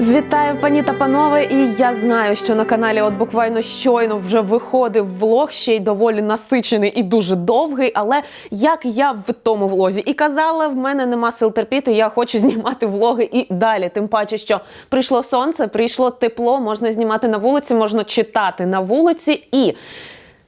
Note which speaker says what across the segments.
Speaker 1: Вітаю, пані та панове! І я знаю, що на каналі от буквально щойно вже виходив влог, ще й доволі насичений і дуже довгий. Але як я в тому влозі і казала, в мене нема сил терпіти. Я хочу знімати влоги і далі. Тим паче, що прийшло сонце, прийшло тепло, можна знімати на вулиці, можна читати на вулиці і.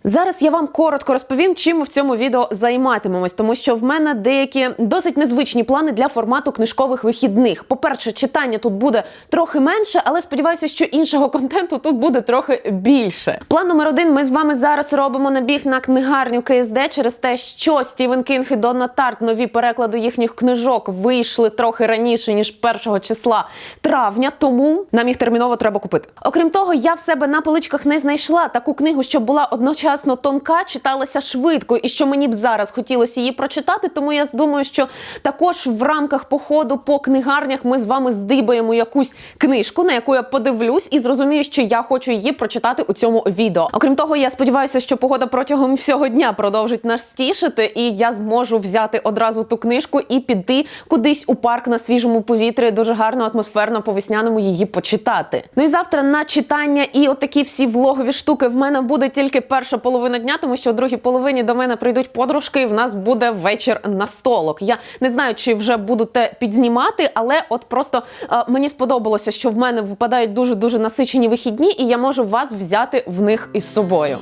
Speaker 1: Зараз я вам коротко розповім, чим ми в цьому відео займатимемось, тому що в мене деякі досить незвичні плани для формату книжкових вихідних. По-перше, читання тут буде трохи менше, але сподіваюся, що іншого контенту тут буде трохи більше. План номер один: ми з вами зараз робимо набіг на книгарню КСД через те, що Стівен Кінг і Донна Тарт нові переклади їхніх книжок вийшли трохи раніше ніж 1 числа травня. Тому нам їх терміново треба купити. Окрім того, я в себе на поличках не знайшла таку книгу, що була одночасно тонка, читалася швидко, і що мені б зараз хотілося її прочитати. Тому я думаю, що також в рамках походу по книгарнях ми з вами здибаємо якусь книжку, на яку я подивлюсь, і зрозумію, що я хочу її прочитати у цьому відео. Окрім того, я сподіваюся, що погода протягом всього дня продовжить нас стішити, і я зможу взяти одразу ту книжку і піти кудись у парк на свіжому повітрі. Дуже гарно, атмосферно по весняному її почитати. Ну і завтра на читання і отакі всі влогові штуки в мене буде тільки перша половина дня, тому що у другій половині до мене прийдуть подружки, і в нас буде вечір на столок. Я не знаю, чи вже буду те підзнімати, але от просто е, мені сподобалося, що в мене випадають дуже дуже насичені вихідні, і я можу вас взяти в них із собою.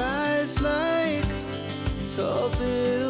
Speaker 2: Rise like tall buildings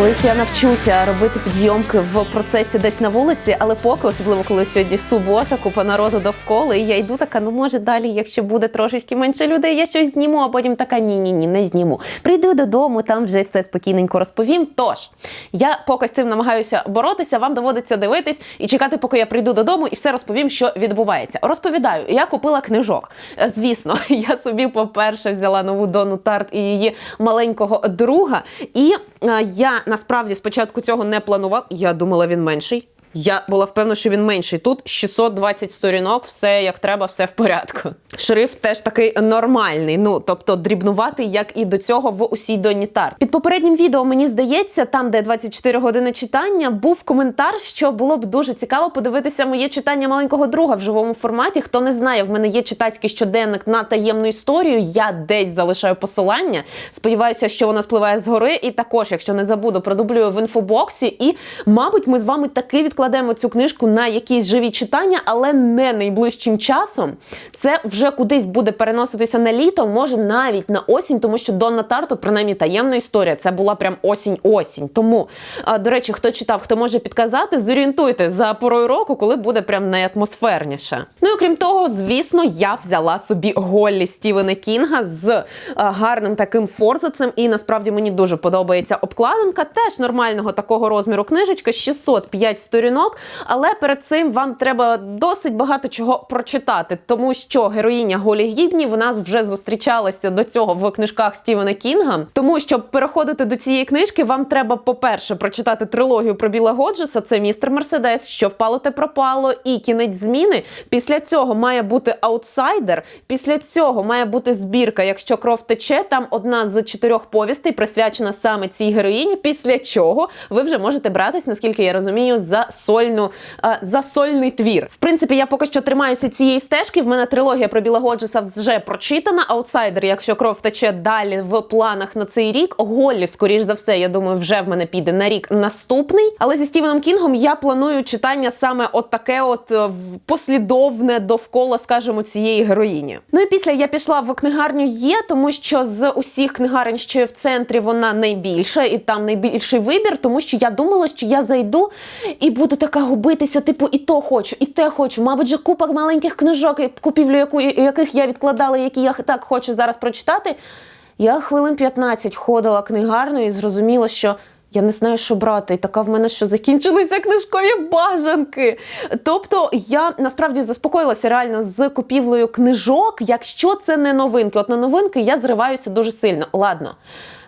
Speaker 1: Колись я навчуся робити підйомки в процесі десь на вулиці, але поки, особливо коли сьогодні субота, купа народу довкола, і я йду така, ну може далі, якщо буде трошечки менше людей, я щось зніму, а потім така ні, ні, не зніму. Прийду додому, там вже все спокійненько розповім. Тож я поки з цим намагаюся боротися, вам доводиться дивитись і чекати, поки я прийду додому, і все розповім, що відбувається. Розповідаю, я купила книжок. Е, Звісно, я собі, по-перше, взяла нову Дону Тарт і її маленького друга. І я насправді спочатку цього не планував. Я думала, він менший. Я була впевнена, що він менший. Тут 620 сторінок, все як треба, все в порядку. Шрифт теж такий нормальний. Ну тобто дрібнуватий, як і до цього в усій Доні Тарт. Під попереднім відео мені здається, там де 24 години читання, був коментар, що було б дуже цікаво подивитися моє читання маленького друга в живому форматі. Хто не знає, в мене є читацький щоденник на таємну історію. Я десь залишаю посилання. Сподіваюся, що воно спливає згори. І також, якщо не забуду, продублюю в інфобоксі. І, мабуть, ми з вами таки відкладемо цю книжку на якісь живі читання, але не найближчим часом. Це вже кудись буде переноситися на літо, може навіть на осінь, тому що Донна Тарт, от принаймні таємна історія. Це була прям осінь-осінь. Тому, до речі, хто читав, хто може підказати, зорієнтуйте за порою року, коли буде прям найатмосферніше. Ну і окрім того, звісно, я взяла собі Голлі Стівена Кінга з гарним таким форзацем. І насправді мені дуже подобається обкладинка. Теж нормального такого розміру книжечка, 605 сторінок. Сторінок. Але перед цим вам треба досить багато чого прочитати, тому що героїня Голі Гібні в нас вже зустрічалася до цього в книжках Стівена Кінга. Тому щоб переходити до цієї книжки, вам треба, по-перше, прочитати трилогію про Біла Годжеса. Це містер Мерседес, що впало те пропало, і кінець зміни. Після цього має бути аутсайдер. Після цього має бути збірка. Якщо кров тече, там одна з чотирьох повістей присвячена саме цій героїні. Після чого ви вже можете братись, наскільки я розумію, за сольну е, за сольний твір. В принципі, я поки що тримаюся цієї стежки. В мене трилогія про Біла Годжеса вже прочитана. Аутсайдер, якщо кров тече далі в планах на цей рік. Голлі, скоріш за все, я думаю, вже в мене піде на рік наступний. Але зі Стівеном Кінгом я планую читання саме от таке, от е, послідовне довкола, скажімо, цієї героїні. Ну і після я пішла в книгарню є, тому що з усіх книгарень, що є в центрі, вона найбільша, і там найбільший вибір, тому що я думала, що я зайду і буду така губитися, типу, і то хочу, і те хочу. Мабуть, же купа маленьких книжок, купівлю яку, яких я відкладала, які я так хочу зараз прочитати. Я хвилин 15 ходила книгарною і зрозуміла, що я не знаю, що брати. І така в мене що закінчилися книжкові бажанки. Тобто я насправді заспокоїлася реально з купівлею книжок, якщо це не новинки. От на новинки я зриваюся дуже сильно. Ладно.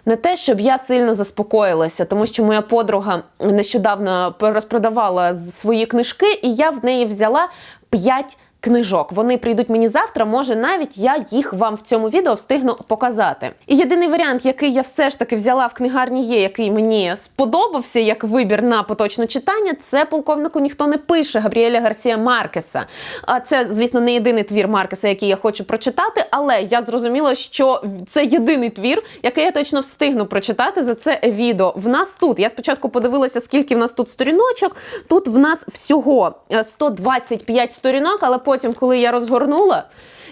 Speaker 1: Не те, щоб я сильно заспокоїлася, тому що моя подруга нещодавно розпродавала свої книжки, і я в неї взяла 5 книжок. Вони прийдуть мені завтра. Може, навіть я їх вам в цьому відео встигну показати. І єдиний варіант, який я все ж таки взяла в книгарні, є, який мені сподобався як вибір на поточне читання. Це полковнику ніхто не пише Габріеля Гарсія Маркеса. А це, звісно, не єдиний твір Маркеса, який я хочу прочитати, але я зрозуміла, що це єдиний твір, який я точно встигну прочитати за це відео. В нас тут я спочатку подивилася, скільки в нас тут сторіночок. Тут в нас всього е, 125 сторінок, але потім, коли я розгорнула.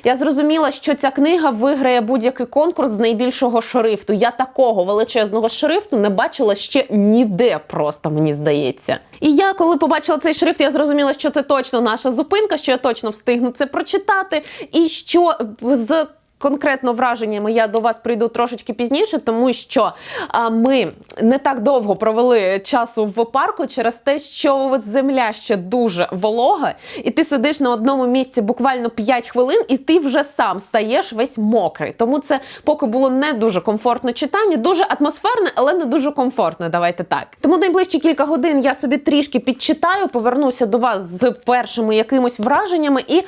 Speaker 1: Я зрозуміла, що ця книга виграє будь-який конкурс з найбільшого шрифту. Я такого величезного шрифту не бачила ще ніде, просто мені здається. І я, коли побачила цей шрифт, я зрозуміла, що це точно наша зупинка, що я точно встигну це прочитати, і що з конкретно враженнями я до вас прийду трошечки пізніше, тому що а, ми не так довго провели часу в парку через те, що от земля ще дуже волога, і ти сидиш на одному місці буквально 5 хвилин, і ти вже сам стаєш весь мокрий. Тому це поки було не дуже комфортне читання, дуже атмосферне, але не дуже комфортне. Давайте так. Тому найближчі кілька годин я собі трішки підчитаю, повернуся до вас з першими якимось враженнями. І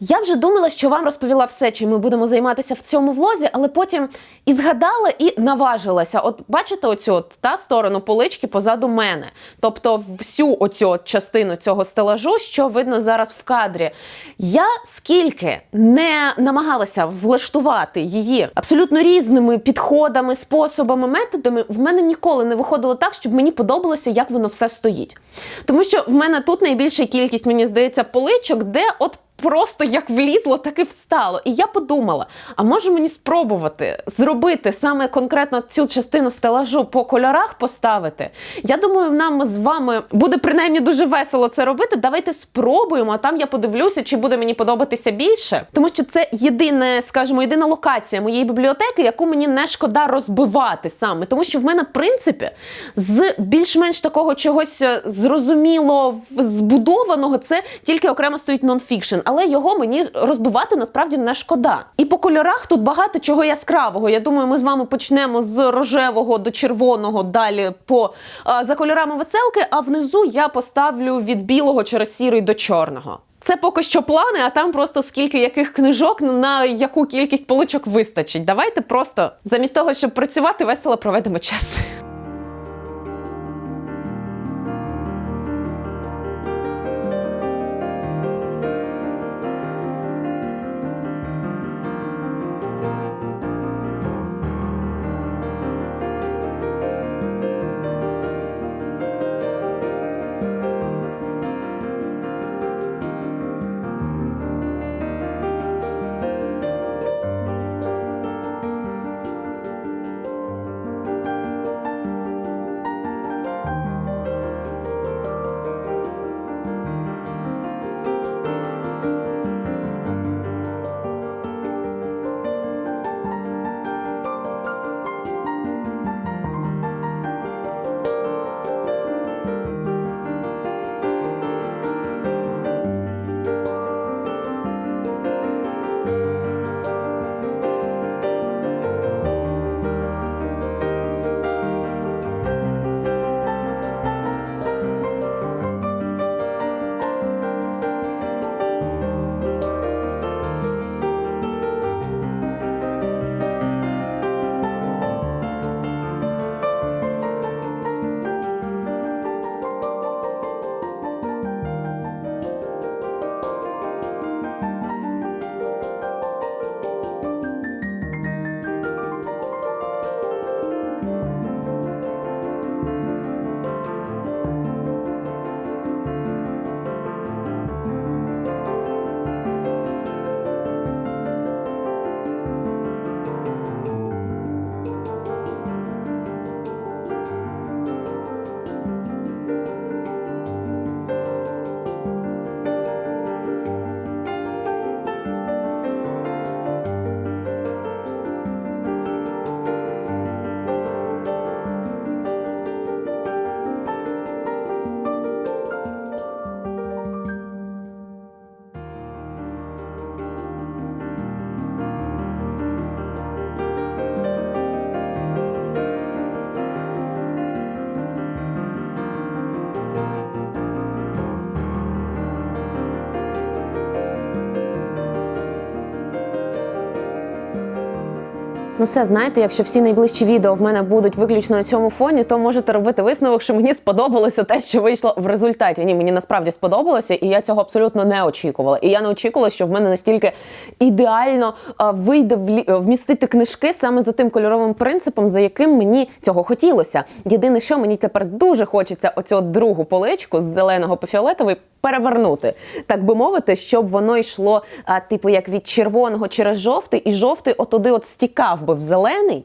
Speaker 1: я вже думала, що вам розповіла все, чим ми будемо займатися в цьому влозі, але потім і згадала, і наважилася. От бачите, оцю от, та сторону полички позаду мене. Тобто, всю оцю частину цього стелажу, що видно зараз в кадрі. Я скільки не намагалася влаштувати її абсолютно різними підходами, способами, методами, в мене ніколи не виходило так, щоб мені подобалося, як воно все стоїть. Тому що в мене тут найбільша кількість, мені здається, поличок, де от просто як влізло, так і встало. І я подумала: а може мені спробувати зробити саме конкретно цю частину стелажу по кольорах поставити? Я думаю, нам з вами буде принаймні дуже весело це робити. Давайте спробуємо, а там я подивлюся, чи буде мені подобатися більше. Тому що це єдине, скажімо, єдина локація моєї бібліотеки, яку мені не шкода розбивати саме. Тому що в мене, в принципі, з більш-менш такого чогось е, зрозуміло збудованого, це тільки окремо стоїть нонфікшн, але його мені розбивати насправді не шкода. І по кольорах тут багато чого яскравого. Я думаю, ми з вами почнемо з рожевого до червоного, далі по а, за кольорами веселки, а внизу я поставлю від білого через сірий до чорного. Це поки що плани, а там просто скільки яких книжок на яку кількість поличок вистачить. Давайте просто замість того, щоб працювати, весело проведемо час. Ну все, знаєте, якщо всі найближчі відео в мене будуть виключно у цьому фоні, то можете робити висновок, що мені сподобалося те, що вийшло в результаті. Ні, мені насправді сподобалося, і я цього абсолютно не очікувала. І я не очікувала, що в мене настільки ідеально а, вийде влі- вмістити книжки саме за тим кольоровим принципом, за яким мені цього хотілося. Єдине, що мені тепер дуже хочеться оцю другу поличку з зеленого по фіолетовий перевернути, так би мовити, щоб воно йшло, а, типу, як від червоного через жовтий, і жовтий отуди от стікав би в зелений,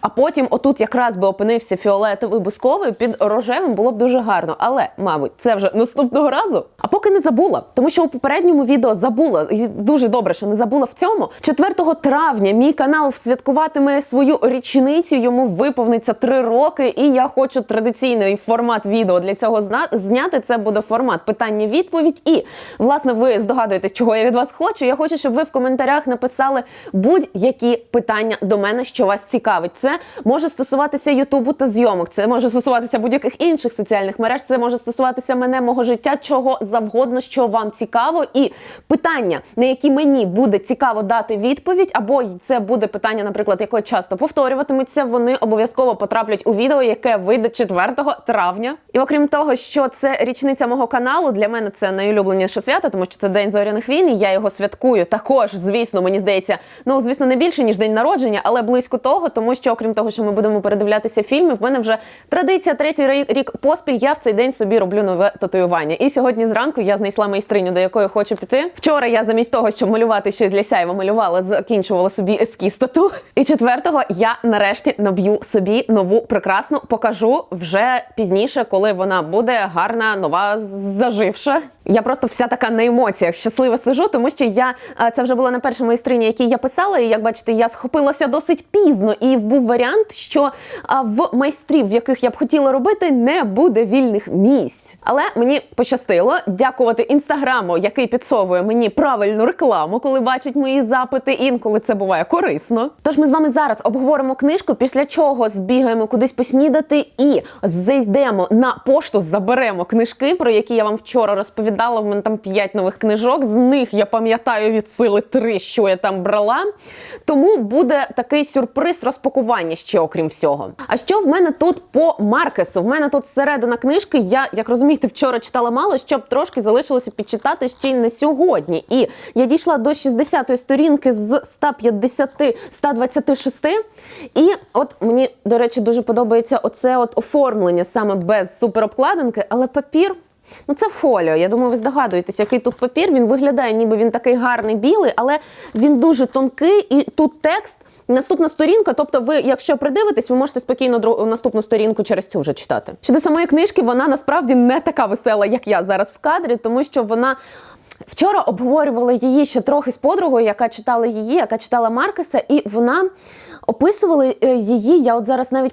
Speaker 1: а потім отут якраз би опинився фіолетовий бусковий під рожевим було б дуже гарно. Але, мабуть, це вже наступного разу. А поки не забула, тому що у попередньому відео забула, і дуже добре, що не забула в цьому. 4 травня мій канал святкуватиме свою річницю. Йому виповниться 3 роки, і я хочу традиційний формат відео для цього зняти. Це буде формат питання-відповідь. І власне ви здогадуєтесь, чого я від вас хочу. Я хочу, щоб ви в коментарях написали будь-які питання до мене, що вас цікавить. Це може стосуватися Ютубу та зйомок. Це може стосуватися будь-яких інших соціальних мереж. Це може стосуватися мене, мого життя, чого завгодно, що вам цікаво. І питання, на які мені буде цікаво дати відповідь, або це буде питання, наприклад, яке часто повторюватиметься. Вони обов'язково потраплять у відео, яке вийде 4 травня. І окрім того, що це річниця мого каналу, для мене це найулюбленіше свято, тому що це день зоряних війн. і Я його святкую. Також, звісно, мені здається, ну звісно, не більше ніж день народження, але близько того, тому що окрім того, що ми будемо передивлятися фільми, в мене вже традиція третій рік поспіль. Я в цей день собі роблю нове татуювання. І сьогодні зранку я знайшла майстриню, до якої хочу піти. Вчора я замість того, щоб малювати щось для сяйва, малювала, закінчувала собі ескіз тату. І четвертого я нарешті наб'ю собі нову прекрасну, покажу вже пізніше, коли вона буде гарна, нова, заживша. Я просто вся така на емоціях щаслива сижу, тому що я це вже була не перша майстриня, якій я писала. І як бачите, я схопилася досить пізно. І був варіант, що в майстрів, в яких я б хотіла робити, не буде вільних місць. Але мені пощастило дякувати інстаграму, який підсовує мені правильну рекламу, коли бачить мої запити. Інколи це буває корисно. Тож ми з вами зараз обговоримо книжку, після чого збігаємо кудись поснідати і зайдемо на пошту, заберемо книжки, про які я вам вчора розповідала. В мене там 5 нових книжок. З них я пам'ятаю від сили 3, що я там брала. Тому буде такий сюрприз розпакування ще окрім всього. А що в мене тут по Маркесу? В мене тут середина книжки. Я, як розумієте, вчора читала мало, щоб трошки залишилося підчитати ще й не сьогодні. І я дійшла до 60-ї сторінки з 150 126. І от мені, до речі, дуже подобається оце от оформлення саме без суперобкладинки, але папір. Ну, це фоліо. Я думаю, ви здогадуєтесь, який тут папір. Він виглядає, ніби він такий гарний білий, але він дуже тонкий, і тут текст. Наступна сторінка, тобто, ви, якщо придивитесь, ви можете спокійно дру- наступну сторінку через цю вже читати. Щодо самої книжки, вона насправді не така весела, як я зараз в кадрі, тому що вона. Вчора обговорювала її ще трохи з подругою, яка читала її, яка читала Маркеса, і вона описувала е, її. Я от зараз навіть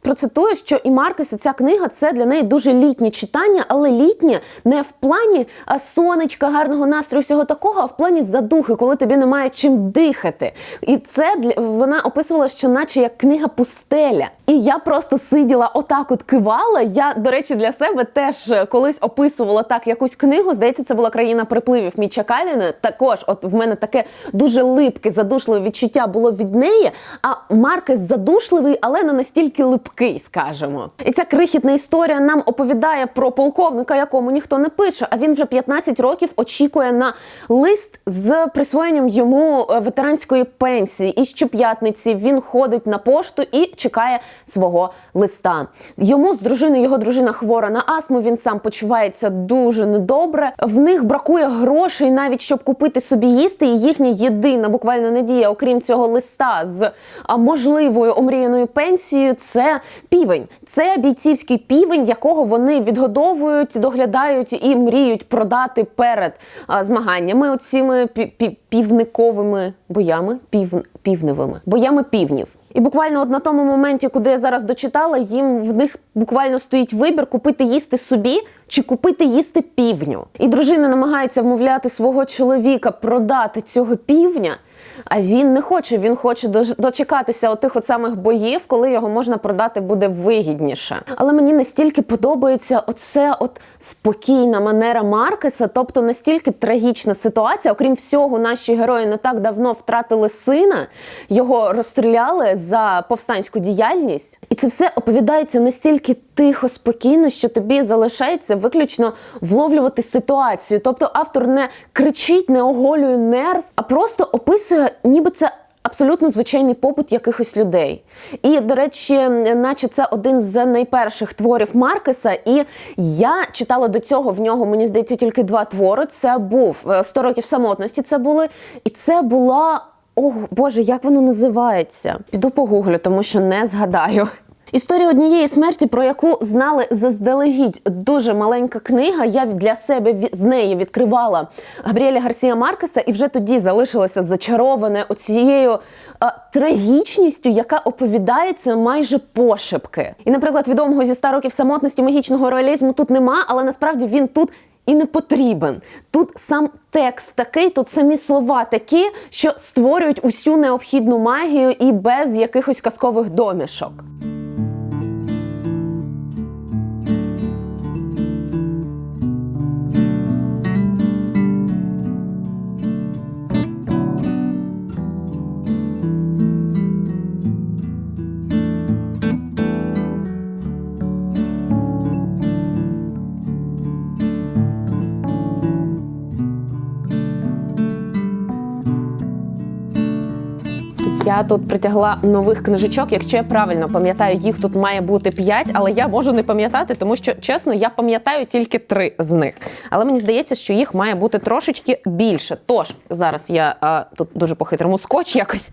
Speaker 1: процитую, що і Маркеса ця книга це для неї дуже літнє читання, але літнє не в плані сонечка, гарного настрою, всього такого, а в плані задухи, коли тобі немає чим дихати. І це для вона описувала, що наче як книга пустеля. І я просто сиділа отак, от кивала. Я, до речі, для себе теж е, колись описувала так якусь книгу. Здається, це була країна припливів Міча Каліна. Також, от в мене таке дуже липке, задушливе відчуття було від неї. А Маркес задушливий, але не настільки липкий, скажімо. І ця крихітна історія нам оповідає про полковника, якому ніхто не пише. А він вже 15 років очікує на лист з присвоєнням йому е, ветеранської пенсії. І щоп'ятниці він ходить на пошту і чекає свого листа. Йому з дружиною, його дружина хвора на астму. Він сам почувається дуже недобре. В них бракує грошей навіть щоб купити собі їсти. І їхня єдина буквально надія, окрім цього листа з а, можливою омріяною пенсією, це півень. Це бійцівський півень, якого вони відгодовують, доглядають і мріють продати перед а, змаганнями оціми пі- пі- півниковими боями, пів, півневими боями півнів. І буквально от на тому моменті, куди я зараз дочитала, їм в них буквально стоїть вибір купити їсти собі чи купити їсти півню. І дружина намагається вмовляти свого чоловіка продати цього півня. А він не хоче. Він хоче дочекатися отих от самих боїв, коли його можна продати буде вигідніше. Але мені настільки подобається оце от спокійна манера Маркеса, тобто настільки трагічна ситуація. Окрім всього, наші герої не так давно втратили сина, його розстріляли за повстанську діяльність, і це все оповідається настільки тихо, спокійно, що тобі залишається виключно вловлювати ситуацію. Тобто автор не кричить, не оголює нерв, а просто описує, ніби це. Абсолютно звичайний побут якихось людей. І, до речі, наче це один з найперших творів Маркеса. І я читала до цього в нього, мені здається, тільки два твори. Це був е, «100 років самотності. Це були, і це була. О, Боже, як воно називається? Піду погуглю, тому що не згадаю. Історія однієї смерті, про яку знали заздалегідь дуже маленька книга. Я для себе з неї відкривала Габріеля Гарсія Маркеса, і вже тоді залишилася зачароване оцією а, трагічністю, яка оповідається майже пошепки. І, наприклад, відомого зі 100 років самотності магічного реалізму тут нема, але насправді він тут. І не потрібен. Тут сам текст такий, тут самі слова такі, що створюють усю необхідну магію і без якихось казкових домішок. Тут притягла нових книжечок. Якщо я правильно пам'ятаю, їх тут має бути 5, але я можу не пам'ятати, тому що чесно, я пам'ятаю тільки три з них. Але мені здається, що їх має бути трошечки більше. Тож зараз я а, тут дуже по-хитрому скотч якось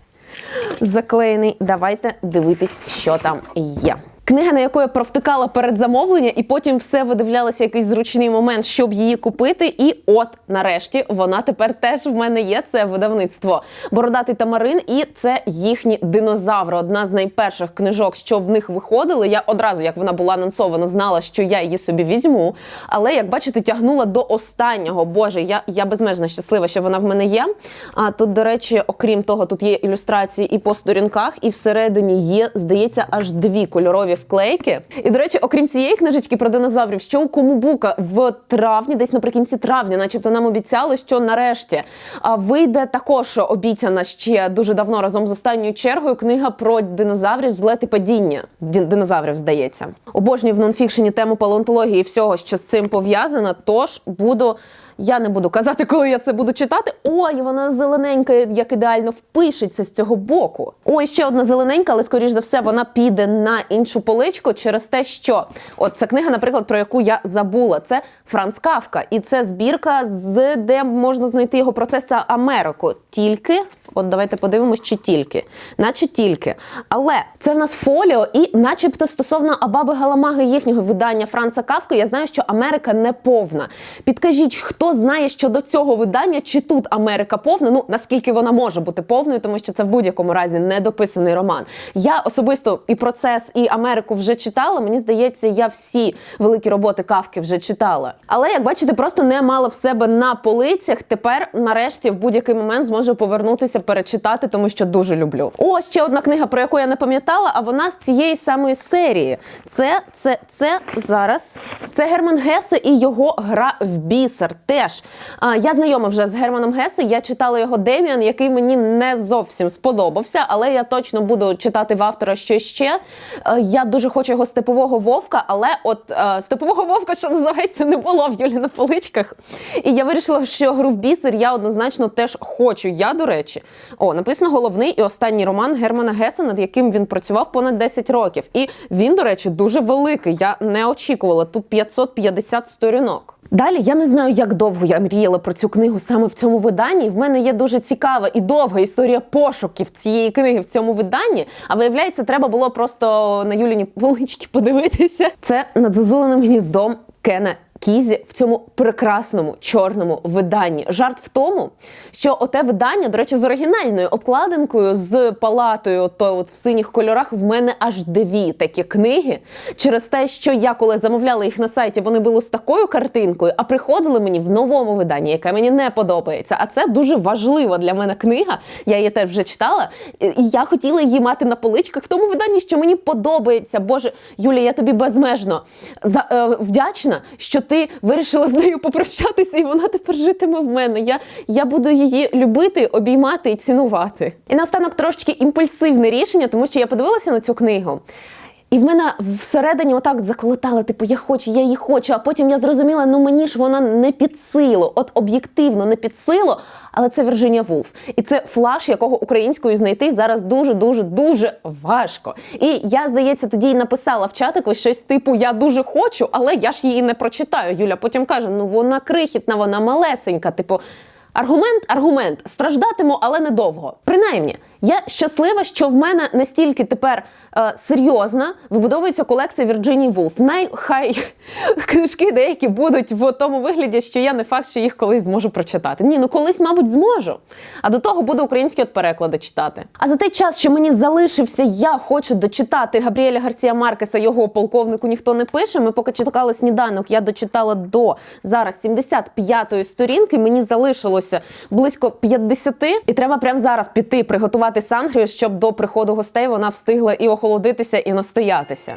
Speaker 1: заклеєний. Давайте дивитись, що там є. Книга, на яку я провтикала перед замовлення, і потім все видивлялася якийсь зручний момент, щоб її купити. І от нарешті вона тепер теж в мене є. Це видавництво Бородатий Тамарин, і це їхні динозаври. Одна з найперших книжок, що в них виходили. Я одразу, як вона була анонсована, знала, що я її собі візьму. Але як бачите, тягнула до останнього. Боже, я, я безмежно щаслива, що вона в мене є. А тут, до речі, окрім того, тут є ілюстрації і по сторінках, і всередині є, здається, аж дві кольорові вклейки. І до речі, окрім цієї книжечки про динозаврів, що у Комубука в травні, десь наприкінці травня, начебто нам обіцяли, що нарешті вийде також обіцяна ще дуже давно разом з останньою чергою книга про динозаврів злет і падіння. Ді- Динозаврів, здається. Обожнюю в нонфікшені тему палеонтології і всього, що з цим пов'язано. Тож буду. Я не буду казати, коли я це буду читати. Ой, вона зелененька, як ідеально впишеться з цього боку. Ой, ще одна зелененька, але скоріш за все вона піде на іншу поличку через те, що от ця книга, наприклад, про яку я забула, це Франц Кавка, і це збірка, з де можна знайти його процес це Америку. Тільки, от давайте подивимось, чи тільки, наче тільки. Але це в нас фоліо, і, начебто, стосовно Абаби Галамаги їхнього видання Франца Кавки, я знаю, що Америка не повна. Підкажіть, хто знає щодо цього видання, чи тут Америка повна? Ну наскільки вона може бути повною, тому що це в будь-якому разі недописаний роман. Я особисто і процес, і Америку вже читала. Мені здається, я всі великі роботи Кавки вже читала. Але як бачите, просто не мала в себе на полицях. Тепер, нарешті, в будь-який момент зможу повернутися, перечитати, тому що дуже люблю. О, ще одна книга, про яку я не пам'ятала, а вона з цієї самої серії. Це, це, це зараз. Це Герман Гесе і його гра в бісер. Теж я знайома вже з Германом Гесе. Я читала його Деміан, який мені не зовсім сподобався, але я точно буду читати в автора що ще. Е, Я дуже хочу його степового вовка, але от е, степового вовка, що називається, не було в Юлі на поличках. І я вирішила, що гру в бісер я однозначно теж хочу. Я, до речі, о, написано головний і останній роман Германа Геса, над яким він працював понад 10 років. І він, до речі, дуже великий. Я не очікувала. Тут 550 сторінок. Далі я не знаю, як довго я мріяла про цю книгу саме в цьому виданні. В мене є дуже цікава і довга історія пошуків цієї книги в цьому виданні. А виявляється, треба було просто на Юліні полички подивитися. Це над зазуленим гніздом Кена Кізі в цьому прекрасному чорному виданні. Жарт в тому, що оте видання, до речі, з оригінальною обкладинкою, з палатою, то от в синіх кольорах, в мене аж дві такі книги. Через те, що я коли замовляла їх на сайті, вони були з такою картинкою, а приходили мені в новому виданні, яке мені не подобається. А це дуже важлива для мене книга. Я її теж вже читала, і я хотіла її мати на поличках в тому виданні, що мені подобається. Боже, Юлія, я тобі безмежно е, вдячна, що ти вирішила з нею попрощатися, і вона тепер житиме в мене. Я, я буду її любити, обіймати і цінувати. І наостанок трошечки імпульсивне рішення, тому що я подивилася на цю книгу. І в мене всередині отак заколотало, типу, я хочу, я її хочу. А потім я зрозуміла, ну мені ж вона не під силу, от об'єктивно не під силу, але це Вірджинія Вулф. І це флаш, якого українською знайти зараз дуже, дуже, дуже важко. І я, здається, тоді й написала в чатику щось типу Я дуже хочу, але я ж її не прочитаю. Юля потім каже: ну вона крихітна, вона малесенька. Типу, аргумент, аргумент, страждатиму, але недовго. Принаймні. Я щаслива, що в мене настільки тепер е, серйозна вибудовується колекція Вірджинії Вулф. Найхай книжки деякі будуть в тому вигляді, що я не факт, що їх колись зможу прочитати. Ні, ну колись, мабуть, зможу. А до того буду українські от переклади читати. А за той час, що мені залишився, я хочу дочитати Габріеля Гарсія Маркеса, його полковнику ніхто не пише. Ми поки читали сніданок, я дочитала до зараз 75-ї сторінки. Мені залишилося близько 50, і треба прямо зараз піти приготувати сангрію, щоб до приходу гостей вона встигла і охолодитися, і настоятися.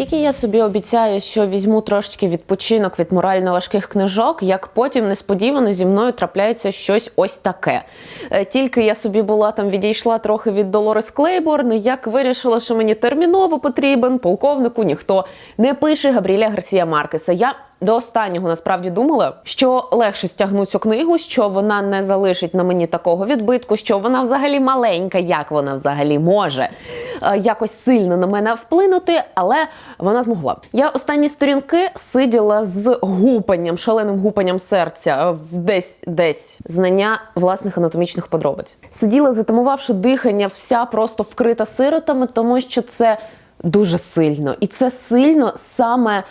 Speaker 1: Тільки я собі обіцяю, що візьму трошечки відпочинок від морально важких книжок, як потім несподівано зі мною трапляється щось ось таке. Е, Тільки я собі була там відійшла трохи від Долорес Клейборн, як вирішила, що мені терміново потрібен полковнику ніхто не пише Габріля Гарсія Маркеса. Я до останнього насправді думала, що легше стягну цю книгу, що вона не залишить на мені такого відбитку, що вона взагалі маленька, як вона взагалі може е, якось сильно на мене вплинути, але вона змогла. Я останні сторінки сиділа з гупанням, шаленим гупанням серця, в десь десь знання власних анатомічних подробиць. Сиділа, затамувавши дихання, вся просто вкрита сиротами, тому що це дуже сильно, і це сильно саме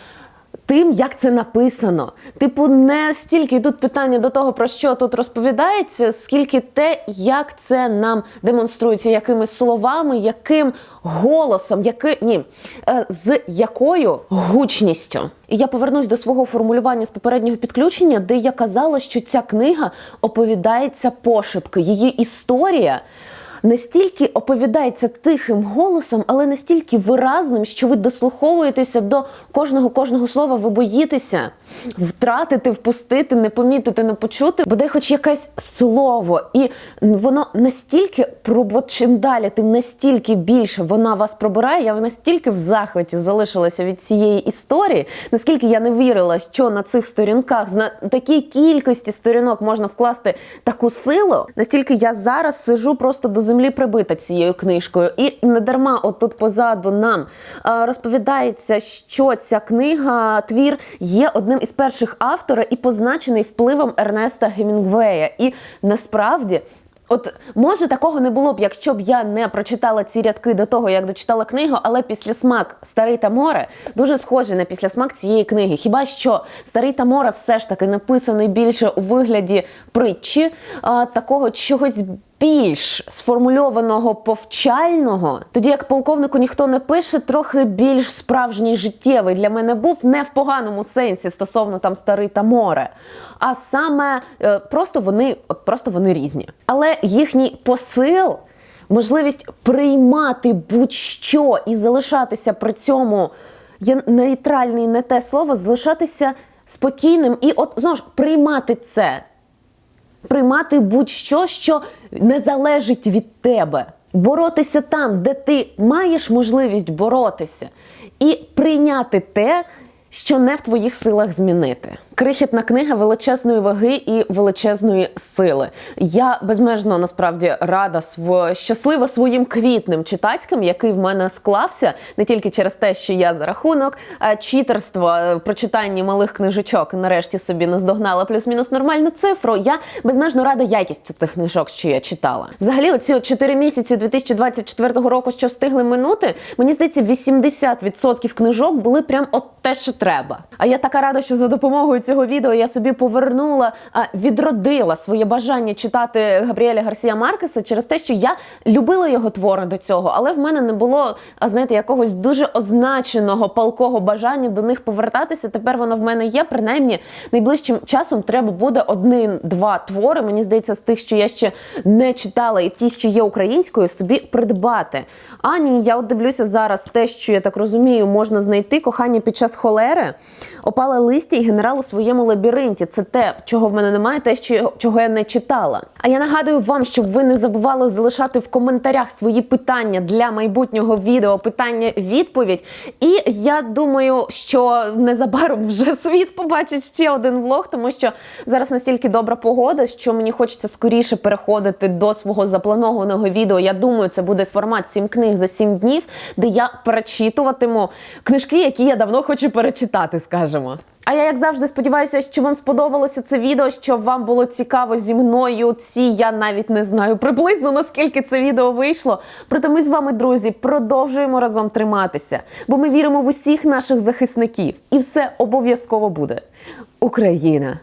Speaker 1: тим, як це написано. Типу, не стільки тут питання до того, про що тут розповідається, скільки те, як це нам демонструється, якими словами, яким голосом, яки... Ні, е, з якою гучністю. І я повернусь до свого формулювання з попереднього підключення, де я казала, що ця книга оповідається пошепки. Її історія настільки оповідається тихим голосом, але настільки виразним, що ви дослуховуєтеся до кожного кожного слова, ви боїтеся втратити, впустити, не помітити, не почути, бодай хоч якесь слово. І воно настільки про- от чим далі, тим настільки більше вона вас пробирає. Я настільки в захваті залишилася від цієї історії, наскільки я не вірила, що на цих сторінках на такій кількості сторінок можна вкласти таку силу, настільки я зараз сижу просто до землі прибита цією книжкою. І не дарма, от позаду нам е, розповідається, що ця книга, твір є одним із перших автора і позначений впливом Ернеста Гемінгвея. І насправді. От може такого не було б, якщо б я не прочитала ці рядки до того, як дочитала книгу, але післясмак Старий та море дуже схожий на післясмак цієї книги. Хіба що Старий та море все ж таки написаний більше у вигляді притчі, а, такого чогось більш сформульованого повчального, тоді як полковнику ніхто не пише, трохи більш справжній життєвий для мене був не в поганому сенсі стосовно там старий та море, а саме е, просто вони, от просто вони різні. Але їхній посил. Можливість приймати будь-що і залишатися при цьому я нейтральний не те слово, залишатися спокійним і от знову ж приймати це. Приймати будь-що, що не залежить від тебе. Боротися там, де ти маєш можливість боротися, і прийняти те, що не в твоїх силах змінити. Крихітна книга величезної ваги і величезної сили. Я безмежно насправді рада щаслива своїм квітним читацьким, який в мене склався не тільки через те, що я за рахунок а, читерства е, прочитання малих книжечок нарешті собі наздогнала плюс-мінус нормальну цифру. Я безмежно рада якістю тих книжок, що я читала. Взагалі, оці от 4 місяці 2024 року, що встигли минути, мені здається, 80% книжок були прям от те, що треба. А я така рада, що за допомогою цього відео я собі повернула, відродила своє бажання читати Габріеля Гарсія Маркеса через те, що я любила його твори до цього, але в мене не було, знаєте, якогось дуже означеного палкого бажання до них повертатися. Тепер воно в мене є. Принаймні, найближчим часом треба буде один-два твори. Мені здається, з тих, що я ще не читала, і ті, що є українською, собі придбати. А ні, я от дивлюся зараз те, що я так розумію, можна знайти кохання під час холери, опале листя і генерал у своєму лабіринті. Це те, чого в мене немає, те, що чого я не читала. А я нагадую вам, щоб ви не забували залишати в коментарях свої питання для майбутнього відео, питання відповідь. І я думаю, що незабаром вже світ побачить ще один влог, тому що зараз настільки добра погода, що мені хочеться скоріше переходити до свого запланованого відео. Я думаю, це буде формат сім книг за сім днів, де я перечитуватиму книжки, які я давно хочу перечитати, скажімо. А я, як завжди, сподіваюся, що вам сподобалося це відео, що вам було цікаво зі мною. Ці я навіть не знаю приблизно наскільки це відео вийшло. Проте ми з вами, друзі, продовжуємо разом триматися, бо ми віримо в усіх наших захисників, і все обов'язково буде. Україна!